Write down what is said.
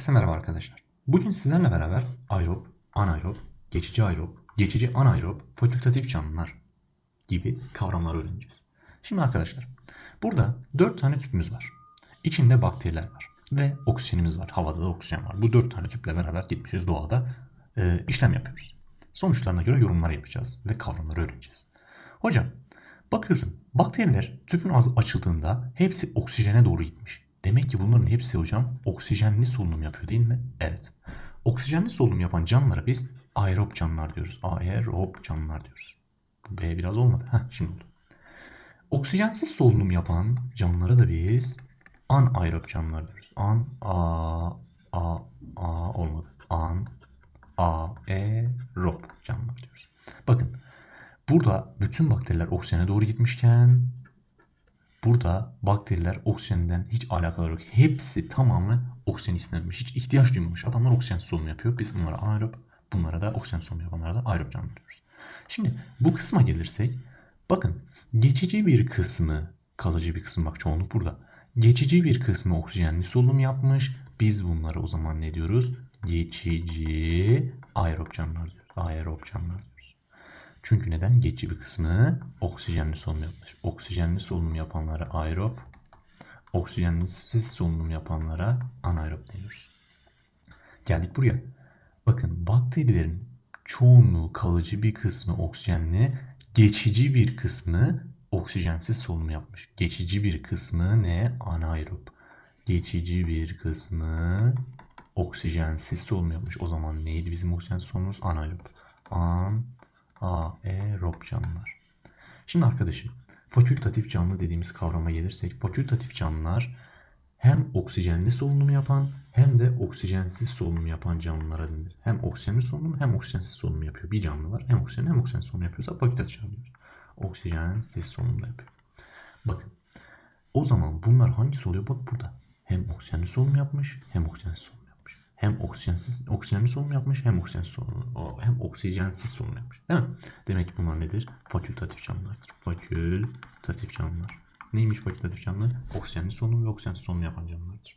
Herkese merhaba arkadaşlar. Bugün sizlerle beraber aerob, anaerob, geçici aerob, geçici anaerob, fakültatif canlılar gibi kavramları öğreneceğiz. Şimdi arkadaşlar burada 4 tane tüpümüz var. İçinde bakteriler var ve oksijenimiz var. Havada da oksijen var. Bu 4 tane tüple beraber gitmişiz doğada e, işlem yapıyoruz. Sonuçlarına göre yorumlar yapacağız ve kavramları öğreneceğiz. Hocam bakıyorsun bakteriler tüpün ağzı açıldığında hepsi oksijene doğru gitmiş. Demek ki bunların hepsi hocam oksijenli solunum yapıyor değil mi? Evet. Oksijenli solunum yapan canlılara biz aerob canlılar diyoruz. Aerob canlılar diyoruz. Bu B biraz olmadı. Heh, şimdi oldu. Oksijensiz solunum yapan canlılara da biz anaerob canlılar diyoruz. An, a, a, a olmadı. An, aerob canlılar diyoruz. Bakın burada bütün bakteriler oksijene doğru gitmişken burada bakteriler oksijenden hiç alakaları yok. Hepsi tamamen oksijen istememiş. Hiç ihtiyaç duymamış. Adamlar oksijen solunum yapıyor. Biz bunlara anaerob, bunlara da oksijen solunum yapanlara da aerob canlı diyoruz. Şimdi bu kısma gelirsek bakın geçici bir kısmı kalıcı bir kısmı bak çoğunluk burada. Geçici bir kısmı oksijenli solunum yapmış. Biz bunlara o zaman ne diyoruz? Geçici aerob canlılar diyoruz. Aerob canlılar diyoruz. Çünkü neden? Geçici bir kısmı oksijenli solunum yapmış. Oksijenli solunum yapanlara aerob, oksijensiz solunum yapanlara anaerob deniyoruz. Geldik buraya. Bakın bakterilerin çoğunluğu kalıcı bir kısmı oksijenli, geçici bir kısmı oksijensiz solunum yapmış. Geçici bir kısmı ne? Anaerob. Geçici bir kısmı oksijensiz solunum yapmış. O zaman neydi bizim oksijensiz solunumumuz? Anaerob. An, aerob canlılar. Şimdi arkadaşım fakültatif canlı dediğimiz kavrama gelirsek fakültatif canlılar hem oksijenli solunum yapan hem de oksijensiz solunum yapan canlılara denir. Hem oksijenli solunum hem oksijensiz solunum yapıyor. Bir canlı var hem oksijen hem oksijen solunum yapıyorsa fakültatif canlı diyoruz. Oksijensiz solunum da yapıyor. Bakın o zaman bunlar hangisi oluyor? Bak burada. Hem oksijenli solunum yapmış hem oksijensiz solunum. Hem oksijensiz oksijenli solunum yapmış hem oksijensiz solunum hem oksijensiz solunum yapmış. Değil mi? Demek ki bunlar nedir? Fakültatif canlılardır. Fakültatif canlılar. Neymiş fakültatif canlı? Oksijenli solunum ve oksijensiz solunum yapan canlılardır.